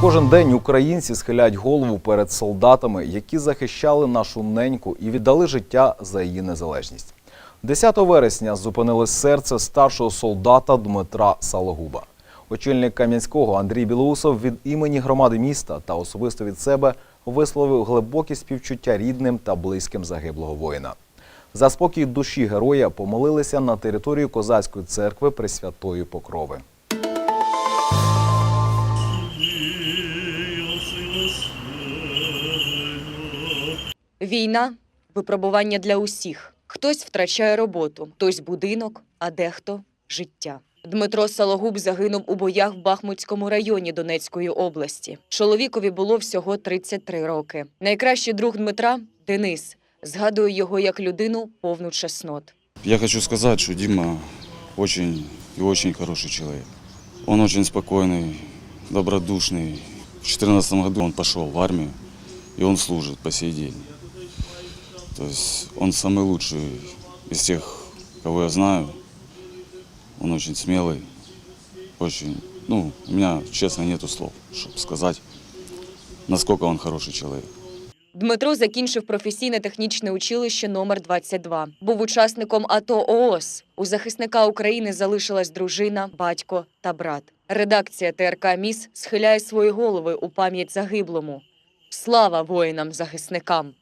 Кожен день українці схиляють голову перед солдатами, які захищали нашу неньку і віддали життя за її незалежність. 10 вересня зупинилось серце старшого солдата Дмитра Салогуба. Очільник Кам'янського Андрій Білоусов від імені громади міста та особисто від себе висловив глибокі співчуття рідним та близьким загиблого воїна. За спокій душі героя помолилися на території козацької церкви Пресвятої Покрови. Війна випробування для усіх. Хтось втрачає роботу, хтось будинок, а дехто життя. Дмитро Салогуб загинув у боях в Бахмутському районі Донецької області. Чоловікові було всього 33 роки. Найкращий друг Дмитра Денис згадує його як людину повну чеснот. Я хочу сказать, что Дима очень и очень хороший человек. Он очень спокойный, добродушный. В 2014 году он пошел в армию, и он служит по сей день. То есть он самый лучший из тех, кого я знаю. Он очень смелый, очень, ну, у меня, честно, нету слов, чтобы сказать, насколько он хороший человек. Дмитро закінчив професійне технічне училище номер 22 Був учасником АТО ООС. У захисника України залишилась дружина, батько та брат. Редакція ТРК Міс схиляє свої голови у пам'ять загиблому. Слава воїнам-захисникам!